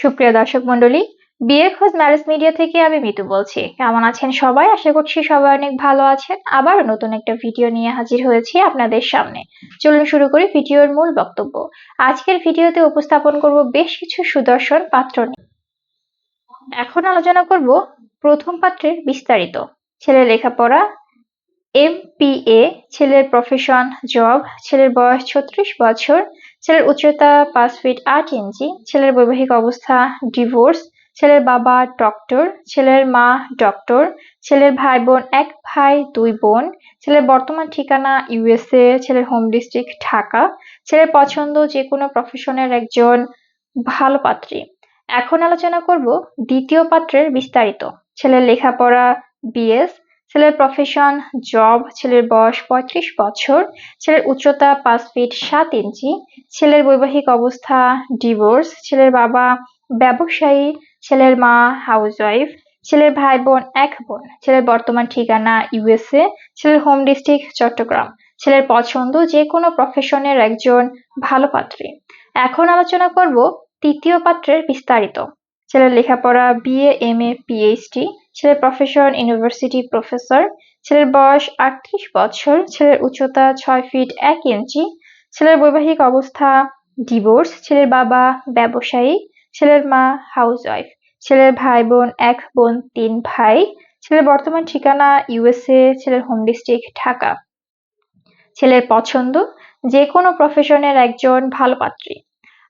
সুপ্রিয় দর্শক মন্ডলী বিয়ে খোঁজ ম্যারেজ মিডিয়া থেকে আমি মিতু বলছি। কেমন আছেন সবাই? আশা করছি সবাই অনেক ভালো আছেন। আবার নতুন একটা ভিডিও নিয়ে হাজির হয়েছি আপনাদের সামনে। চলুন শুরু করি ভিডিওর মূল বক্তব্য। আজকের ভিডিওতে উপস্থাপন করব বেশ কিছু সুদর্শন পাত্র এখন আলোচনা করব প্রথম পাত্রের বিস্তারিত। ছেলে লেখাপড়া, এম পি এ, ছেলের প্রফেশন জব ছেলের বয়স ছত্রিশ বছর ছেলের উচ্চতা পাঁচ ফিট আট ইঞ্চি ছেলের বৈবাহিক অবস্থা ডিভোর্স ছেলের বাবা ডক্টর ছেলের মা ডক্টর ছেলের ভাই বোন এক ভাই দুই বোন, ছেলের বর্তমান ঠিকানা ইউএসএ ছেলের হোম ডিস্ট্রিক্ট ঢাকা, ছেলের পছন্দ যে কোনো প্রফেশনের একজন ভালো পাত্রী। এখন আলোচনা করব দ্বিতীয় পাত্রের বিস্তারিত। ছেলের লেখাপড়া বিএস ছেলের প্রফেশন জব ছেলের বয়স পঁয়ত্রিশ বছর, ছেলের উচ্চতা পাঁচ ফিট সাত ইঞ্চি, ছেলের বৈবাহিক অবস্থা ডিভোর্স ছেলের বাবা ব্যবসায়ী, ছেলের মা হাউসওয়াইফ ছেলের ভাই বোন এক বোন, ছেলের বর্তমান ঠিকানা ইউএসএ ছেলের হোম ডিস্ট্রিক্ট চট্টগ্রাম, ছেলের পছন্দ যে কোনো প্রফেশনের একজন ভালো পাত্রী। এখন আলোচনা করব তৃতীয় পাত্রের বিস্তারিত। ছেলের লেখাপড়া বিএ এম এ পিএইচডি ছেলের প্রফেশন ইউনিভার্সিটি প্রফেসর ছেলের বয়স আটত্রিশ বছর, ছেলের উচ্চতা ছয় ফিট এক ইঞ্চি ছেলের বৈবাহিক অবস্থা ডিভোর্স ছেলের বাবা ব্যবসায়ী, ছেলের মা হাউসওয়াইফ ছেলের ভাই বোন এক, বোন তিন ভাই, ছেলের বর্তমান ঠিকানা ইউএসএ ছেলের হোম ডিস্ট্রিক্ট ঢাকা। ছেলের পছন্দ যে কোনো প্রফেশনের একজন ভালো পাত্রী।